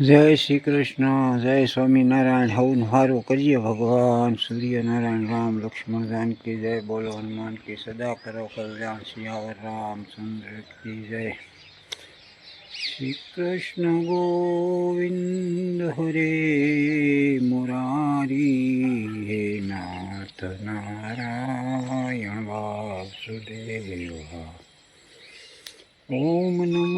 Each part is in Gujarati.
જય શ્રી કૃષ્ણ, જય સ્વામિનારાયણ. હવન હારું કરીએ ભગવાન. સૂર્યનારાયણ રામ, લક્ષ્મણ જાનકી જય. બોલો હનુમાન કી સદા કરો કલ્યાણ. સિયાવર રામચંદ્ર કી જય. શ્રી કૃષ્ણ ગોવિંદ હરે મુરારી. હે નાથ નારાયણ વાસુદેવા. ઓમ નમો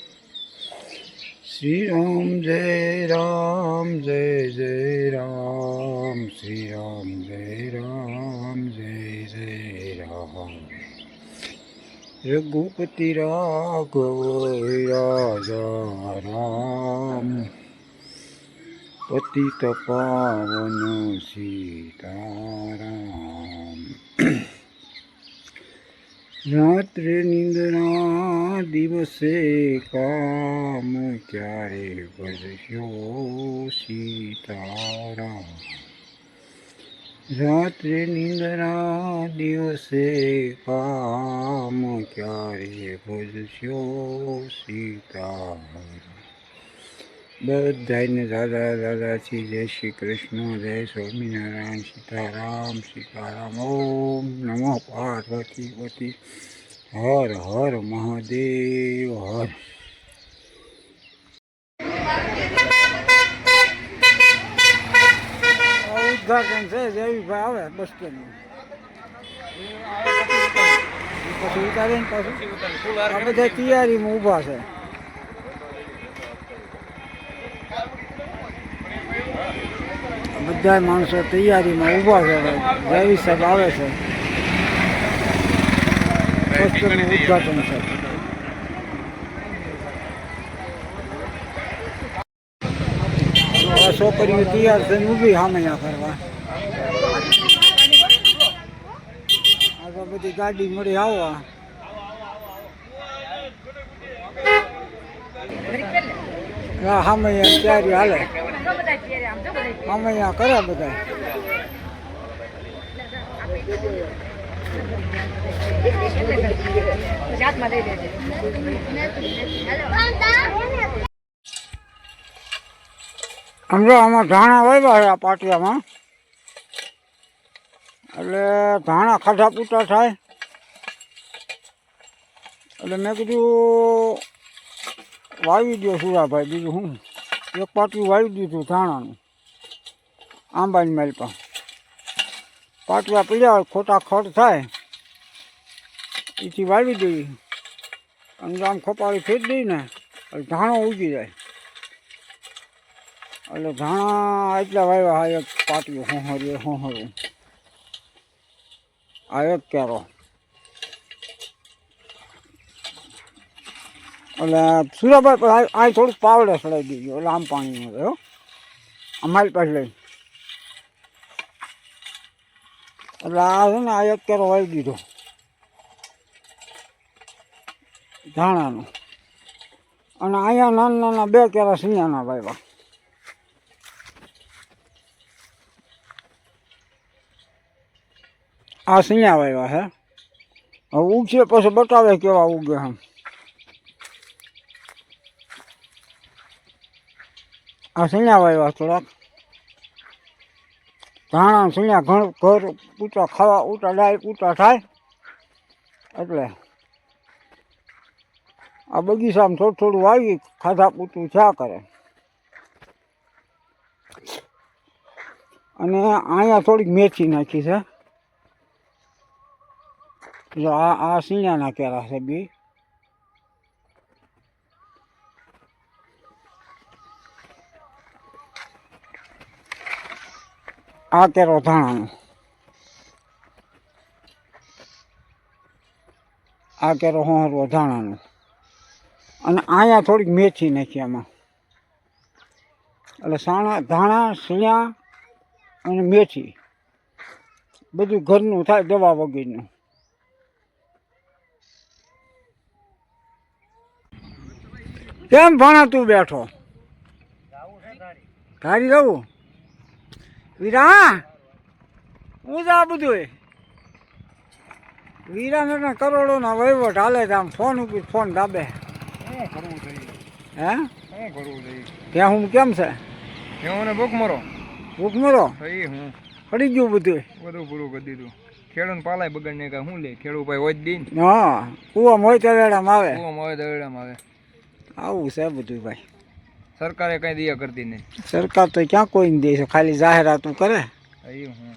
શ્રી રામ જય રામ જય જય રામ શ્રી રામ જય રામ જય જય રામ રઘુપતિ રાઘવ રાજા રામ પતિત પાવન સીતારામ રાત્રે નિંદના દિવસે કામ ક્યારે ભજ્યો સીતારામ? રાત્રે નિંદના દિવસે કામ ક્યારે ભજ્યો સીતારામ? બધાને દાદા દાદાથી જય શ્રી કૃષ્ણ જય સ્વામિનારાયણ સીતારામ સીતારામ ઓમ નમો પાર્વતી પતિ હર હર મહાદેવ હર. ઉદઘાટન છે જયભાઈ આવે બસ સ્ટેન્ડ પછી ઉતારીને પાછું. બધા તૈયારીમાં ઊભા છે. બધા માણસો તૈયારીમાં ઊભા છે રવિ સાહેબ આવે છે. પોસ્ટરનું ઉદઘાટન છે. છોકરીઓ તૈયાર થઈને ઊભી સામે ફરવા. આગળ બધી ગાડી મળી આવવા. હા સામે તૈયારી હાલે. અહીંયા કરે બધા સમજો આમાં ધાણા વાવ્યા છે પાટિયામાં. એટલે ધાણા ખાધા પૂટા થાય. એટલે મેં કીધું વાવી દો સુરાભાઈ, બીજું હું? એક પાટિયું વાવી દીધું ધાણાનું. આંબાની મારી પર પાટલા પીડ્યા ખોટા ખડ થાય એથી વાવી દઈએ અને આમ ખોપાળી ફેરી દઈએ ને, એટલે ધાણો ઉગી જાય. એટલે ધાણા એટલા વાવ્યા હા એક પાટિયું હોહરીએ હોહરું આ એક કેરો. એટલે સુરાભાઈ આ થોડુંક પાવડે સડાઈ દીધું એટલે આમ પાણી મળે અમારી પાસે લઈ. એટલે આ છે ને આ એક કેરો વાવી દીધો. ધાણાનો. અને અહીંયા નાના નાના બે કેરા સિંહાના વાવ્યા. આ સિંહા વાવ્યા છે હવે ઉગશે પછી બતાવે કેવા ઉગે એમ આ સિંહા વાવ્યા થોડાક. ધાણા સિંહા ઘણ ઘર, ઊંચા ખાવા, ઊંચા ડાય, ઊંચા થાય. એટલે આ બગીચામાં થોડું થોડું વાવી ખાધા પૂતું થયા કરે. અને અહીંયા થોડીક મેથી નાખી છે. આ આ સિંહાના કેળા છે બી. આ કેરો ધાણાનો આ કેરો હોહરવો ધાણાનો અને અહીંયા થોડીક મેથી નાખી આમાં. એટલે સાણા ધાણા સિયા અને મેથી. બધું ઘરનું થાય દવા વગરનું. કેમ ભણા તું બેઠો? ધારી રહું? વીરા હું જા બધું વીરાને કરોડોના વહીવટ હાલે છે આમ ફોન ઉપર ફોન દાબે શું કરવું હે? શું કરવું ત્યાં હું કેમ છે? એઓને ભૂખ મરો. ભૂખ મરો? થઈ હું. પડી ગયું બધું બધું પૂરું કરી દીધું. ખેડૂત પાલાય બગડને કાંઈ. શું લે? ખેડૂત ભાઈ હોય દિન ને. હા કૂવામાં હોય તવેડામાં આવે. કૂવામાં હોય દવેડામાં આવે. આવું છે બધું ભાઈ. સરકારે કઈ દયા કરતી નહીં. સરકાર તો ક્યાં કોઈ દે છે? ખાલી જાહેરાતું કરે? હું